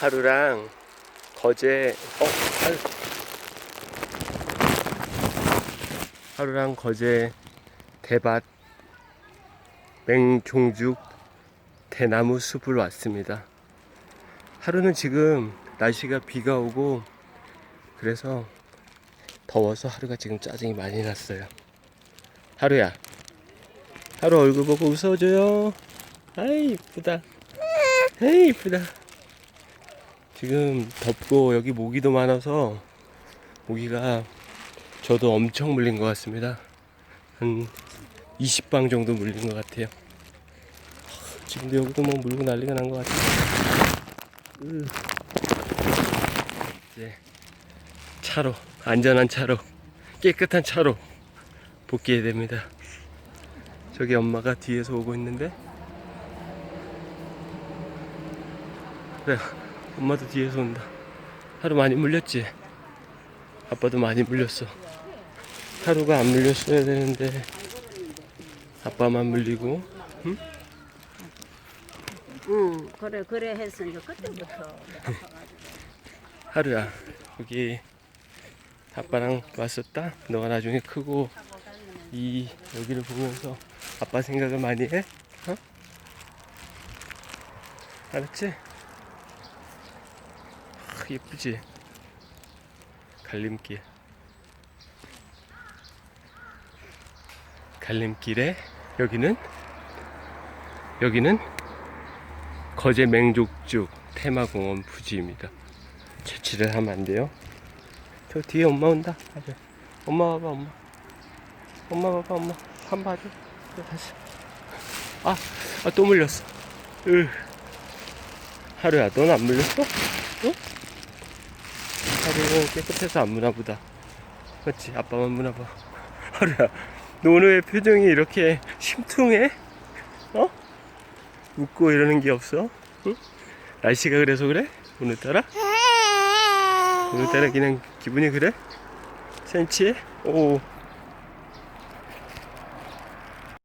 하루랑 거제 어 하루. 하루랑 거제 대밭 맹종죽 대나무 숲을 왔습니다. 하루는 지금 날씨가 비가 오고 그래서 더워서 하루가 지금 짜증이 많이 났어요. 하루야. 하루 얼굴 보고 웃어줘요. 아이 이쁘다. 아이 이쁘다. 지금 덥고 여기 모기도 많아서 모기가 저도 엄청 물린 것 같습니다. 한 20방 정도 물린 것 같아요. 하, 지금도 여기도 뭐 물고 난리가 난 것 같아요. 으. 이제 차로 안전한 차로 깨끗한 차로 복귀해야 됩니다. 저기 엄마가 뒤에서 오고 있는데 그래 엄마도 뒤에서 온다. 하루 많이 물렸지? 아빠도 많이 물렸어. 하루가 안 물렸어야 되는데 아빠만 물리고 응, 그래 그래 했어 이제 그때부터 하루야 여기 아빠랑 왔었다 너가 나중에 크고 이 여기를 보면서 아빠 생각을 많이 해? 어? 알았지? 아, 예쁘지? 갈림길 갈림길에 여기는 여기는 거제 맹족죽 테마공원 부지입니다 채취를 하면 안 돼요. 저 뒤에 엄마 온다. 엄마 봐봐, 엄마. 엄마 봐봐, 엄마. 한 봐줘. 또 다시. 아, 아, 또 물렸어. 으. 하루야, 넌 안 물렸어? 어? 하루는 깨끗해서 안 무나 보다. 그렇지, 아빠만 무나 봐. 하루야, 너 오늘 왜 표정이 이렇게 심퉁해? 어? 웃고 이러는 게 없어? 응? 날씨가 그래서 그래? 오늘따라? 오늘따라 그냥 기분이 그래? 센치해? 오